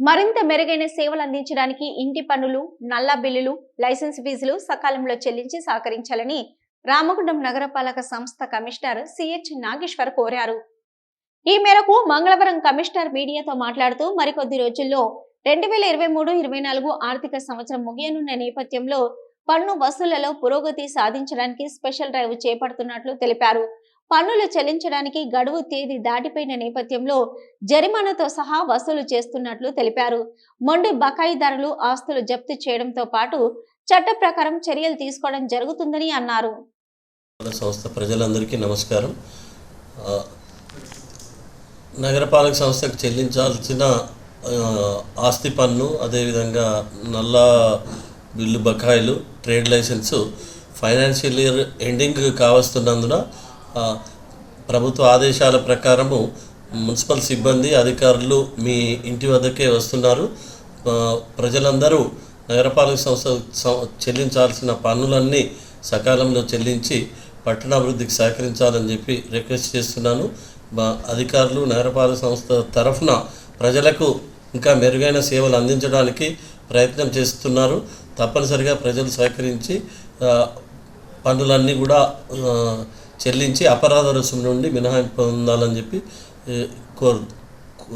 మరింత మెరుగైన సేవలు అందించడానికి ఇంటి పన్నులు నల్ల బిల్లులు లైసెన్స్ ఫీజులు సకాలంలో చెల్లించి సహకరించాలని రామగుండం నగరపాలక సంస్థ కమిషనర్ సిహెచ్ నాగేశ్వర్ కోరారు. ఈ మేరకు మంగళవారం కమిషనర్ మీడియాతో మాట్లాడుతూ మరికొద్ది రోజుల్లో రెండు వేల ఇరవై మూడు ఇరవై నాలుగు ఆర్థిక సంవత్సరం ముగియనున్న నేపథ్యంలో పన్ను వసూళ్ళలో పురోగతి సాధించడానికి స్పెషల్ డ్రైవ్ చేపడుతున్నట్లు తెలిపారు. పన్నులు చెల్లించడానికి గడువు తేదీ దాటిపోయిన నేపథ్యంలో జరిమానాతో సహా వసూలు చేస్తున్నట్లు తెలిపారు. మొండి బకాయిదారులు ఆస్తులు జప్తు చేయడంతో పాటు చట్ట ప్రకారం చర్యలు తీసుకోవడం జరుగుతుందని అన్నారు. సంస్థ ప్రజలందరికీ నమస్కారం. నగరపాలక సంస్థకు చెల్లించాల్సిన ఆస్తి పన్ను అదేవిధంగా నల్ల బిల్లు బకాయిలు trade licence financial year ending కావస్తున్నందున ప్రభుత్వ ఆదేశాల ప్రకారము మున్సిపల్ సిబ్బంది అధికారులు మీ ఇంటి వద్దకే వస్తున్నారు. ప్రజలందరూ నగరపాలక సంస్థ చెల్లించాల్సిన పన్నులన్నీ సకాలంలో చెల్లించి పట్టణాభివృద్ధికి సహకరించాలని చెప్పి రిక్వెస్ట్ చేస్తున్నాను. అధికారులు నగరపాలక సంస్థ తరఫున ప్రజలకు ఇంకా మెరుగైన సేవలు అందించడానికి ప్రయత్నం చేస్తున్నారు. తప్పనిసరిగా ప్రజలు సహకరించి పనులన్నీ పన్నులన్నీ కూడా చెల్లించి అపరాధ రుసుము నుండి మినహాయింపు పొందాలని చెప్పి కోరు